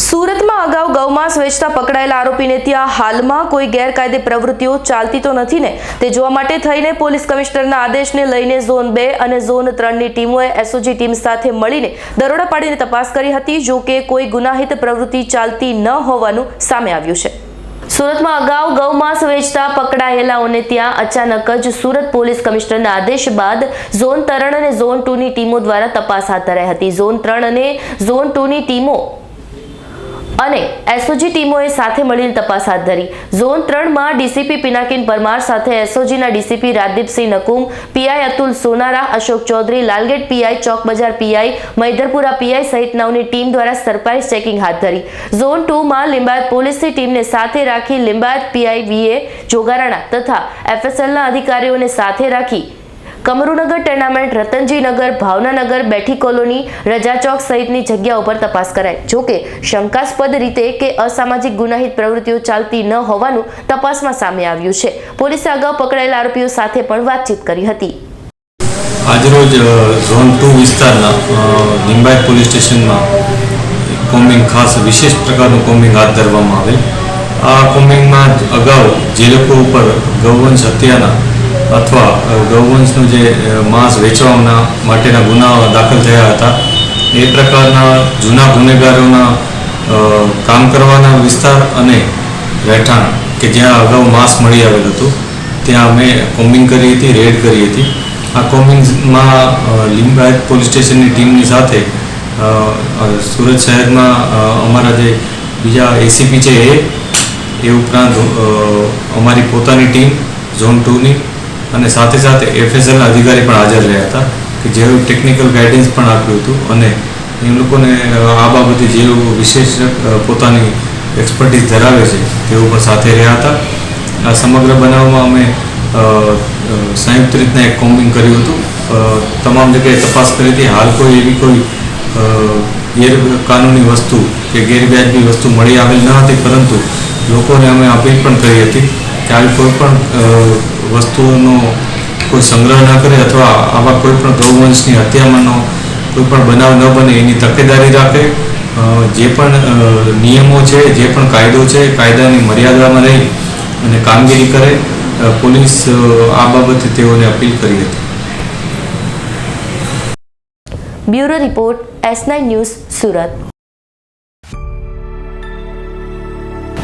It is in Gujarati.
સુરતમાં અગાઉ ગૌમાંસ વેચતા પકડાયેલા આરોપીને ત્યાં હાલમાં કોઈ ગેરકાયદે પ્રવૃત્તિઓ ચાલતી તો નથી ને. તે જોવા માટે થઈને પોલીસ કમિશનરના આદેશને લઈને ઝોન બે અને ઝોન ત્રણની ટીમોએ એસઓજી ટીમ સાથે મળીને દરોડા પાડીને તપાસ કરી હતી, જો કે કોઈ ગુનાહિત પ્રવૃત્તિ ચાલતી ન હોવાનું સામે આવ્યું છે. સુરતમાં અગાઉ ગૌમાંસ વેચતા પકડાયેલાઓને ત્યાં અચાનક જ સુરત પોલીસ કમિશનરના આદેશ બાદ ઝોન ત્રણ અને ઝોન ટુની ટીમો દ્વારા તપાસ હાથ ધરાઈ હતી. ઝોન ત્રણ અને ઝોન ટુની ટીમો અને એસઓજી ટીમોએ સાથે મળીને તપાસ હાથ ધરી. ઝોન ત્રણમાં ડીસીપી પિનાકિન પરમાર સાથે એસઓજીના DCP Rajdeepsinh Nakum PI Atul Sonara, Ashok Chaudhary, Lalgate PI Chowk Bazaar PI Maidarpura PI સહિત ટીમ દ્વારા સરપ્રાઇઝ ચેકિંગ હાથ ધરી. ઝોન ટુમાં લિંબાયત પોલીસની ટીમને સાથે રાખી લિંબાયત પીઆઈ વીએ જોગારાણા તથા એફએસએલના અધિકારીઓને સાથે રાખી કમરુનગર ટેર્નામેન્ટ રતનજીનગર ભાવનાનગર બેઠી કોલોની રજા ચોક સહિતની જગ્યાઓ પર તપાસ કરાઈ. જોકે શંકાસ્પદ રીતે કે અસામાજિક ગુનાહિત પ્રવૃત્તિઓ ચાલતી ન હોવાનું તપાસમાં સામે આવ્યું છે. પોલીસે અગાઉ પકડાયેલા આરોપીઓ સાથે પણ વાતચીત કરી હતી. આજરોજ ઝોન ટુ વિસ્તારના અ, પોલીસ સ્ટેશનમાં કોમ્બિંગ ખાસ વિશેષ પ્રકારનું કોમ્બિંગ હાથ ધરવામાં આવેલ. આ કોમ્બિંગમાં અગાઉ જે લોકો ઉપર ગૌવંશ હત્યાના અથવા ગૌવંશનું જે માંસ વેચવાના માટેના ગુનાઓ દાખલ થયા હતા, એ પ્રકારના જૂના ગુનેગારોના કામ કરવાના વિસ્તાર અને રહેઠાણ કે જ્યાં અગાઉ માંસ મળી આવેલ હતું, ત્યાં અમે કોમ્બિંગ કરી હતી, રેડ કરી હતી. આ કોમ્બિંગમાં લિંબાયત પોલીસ સ્ટેશનની ટીમની સાથે સુરત શહેરમાં અમારા જે બીજા એસીપી છે એ એ ઉપરાંત અમારી પોતાની ટીમ ઝોન ટુની અને સાથે સાથે એફએસએલના અધિકારી પણ હાજર રહ્યા હતા કે જેઓ ટેકનિકલ ગાઈડન્સ પણ આપ્યું હતું અને એ લોકોને આ બાબતે જે વિશેષ પોતાની એક્સપર્ટીઝ ધરાવે છે તેઓ પણ સાથે રહ્યા હતા. આ સમગ્ર બનાવમાં અમે સંયુક્ત રીતના એક કોમ્બિંગ કર્યું હતું. તમામ જગ્યાએ તપાસ કરી હતી. હાલ કોઈ એવી કોઈ ગેરકાનૂની વસ્તુ કે ગેરવ્યાજબી વસ્તુ મળી આવેલ ન હતી, પરંતુ લોકોને અમે અપીલ પણ કરી હતી કે કોઈ પણ વસ્તુઓનો કોઈ સંગ્રહ ન કરે અથવા આવા કોઈ પણ ગૌવંશની હત્યામાંનો કોઈ પણ બનાવ ન બને, એની તકેદારી રાખે. જે પણ નિયમો છે, જે પણ કાયદો છે, કાયદાની મર્યાદામાં રહી અને કામગીરી કરે પોલીસ આ બાબતે તેઓને અપીલ કરી હતી. Bureau report, S nine news, Surat.